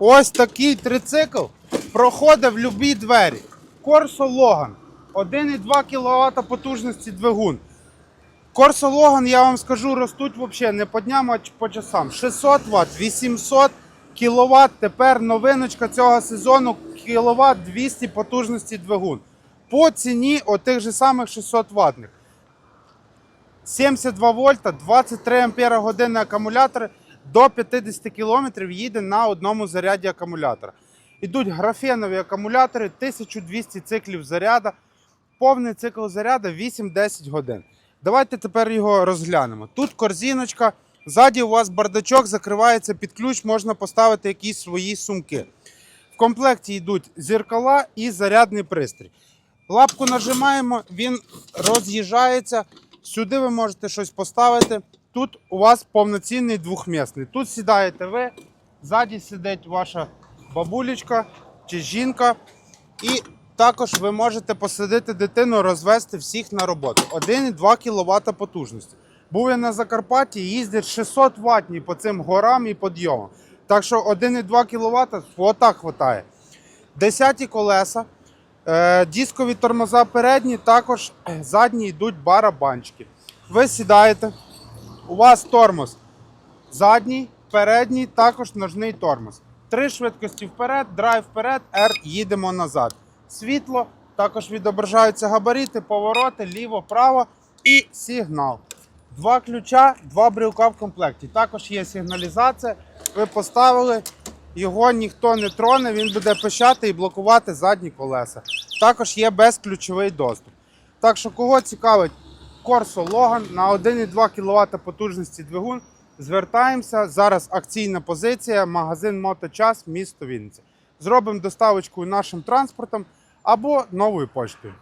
Ось такий трицикл проходить в будь-які двері. Корсо Логан. 1,2 кВт потужності двигун. Корсо Логан, я вам скажу, ростуть взагалі не по дням, а по часам. 600 Вт, 800 кВт. Тепер новиночка цього сезону кВт 200 потужності двигун. По ціні отих же самих 600 ватних. 72 вольта, 23 ампера години акумулятор до 50 км їде на одному заряді акумулятора. Ідуть графенові акумулятори, 1200 циклів заряду. Повний цикл заряду 8-10 годин. Давайте тепер його розглянемо. Тут корзиночка, ззаді у вас бардачок закривається під ключ, можна поставити якісь свої сумки. В комплекті йдуть зеркала і зарядний пристрій. Лапку нажимаємо, він роз'їжджається. Сюди ви можете щось поставити. Тут у вас повноцінний двохмісний. Тут сідаєте ви, ззаді сидить ваша бабулечка чи жінка. І також ви можете посадити дитину, розвести всіх на роботу. 1,2 кВт потужності. Був я на Закарпатті, їздять 600 ватні по цим горам і підйомам. Так що 1,2 кВт отак хватає. Десяті колеса, дискові тормоза передні, також е, задні йдуть барабанчики. Ви сідаєте, у вас тормоз задній, передній, також ножний тормоз. Три швидкості вперед, драйв вперед, R, їдемо назад. Світло, також відображаються габарити, повороти, ліво, право і сигнал. Два ключа, два брелка в комплекті. Також є сигналізація. Ви поставили, його ніхто не троне, він буде пищати і блокувати задні колеса. Також є безключовий доступ. Так що, кого цікавить Corso Logan на 1,2 кВт потужності двигун, звертаємося. Зараз акційна позиція, магазин Моточас, місто Вінниця. Зробимо доставочку нашим транспортом або новою поштою.